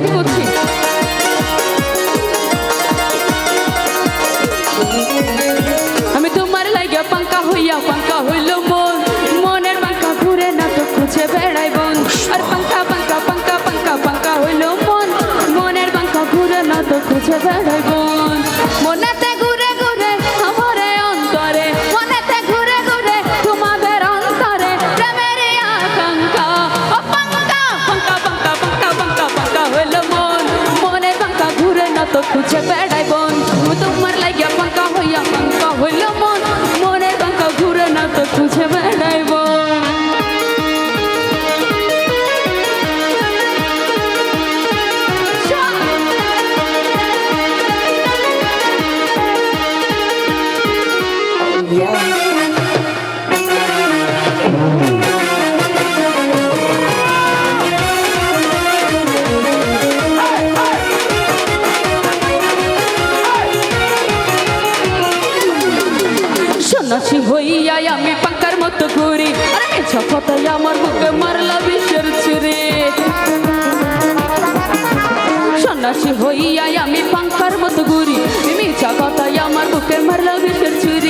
শুদ্ধ করছি। আমি তোমার লাগিয়া পাঙ্কা হইয়া, পাঙ্কা হইল মন। মনের পাঙ্কা ঘুরে না তো খুঁজে বেড়াই বন। আর পাঙ্কা পাঙ্কা পাঙ্কা পাঙ্কা পাঙ্কা হইল মন। মনের পাঙ্কা ঘুরে না তো খুঁজে বেড়াই বন। খুঁজে বেড়াইব। সন্ন্যাসী হইয়া আমি পাকার মতো ঘুরি। সফতায় আমার বুকে মারলা বিশ্বের ছুরি সন্ন্যাসী হইয়া আমি পাঙ্কার মতো ঘুরি। মিছা কথায় আমার বুকে মারলা বিশ্বের ছুরি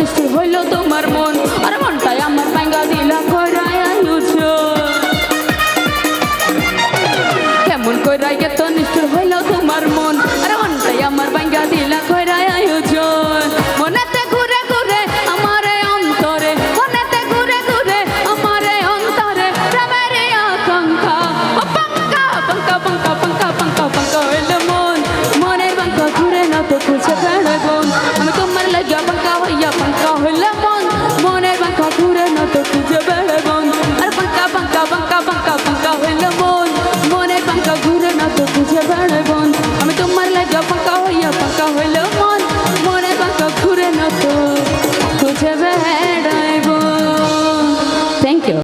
নিষ্ঠুর হইল তোমার মন। আর মনটাই আমার পাঙ্গা দিলা করায় কেমন করাই तो कुछ है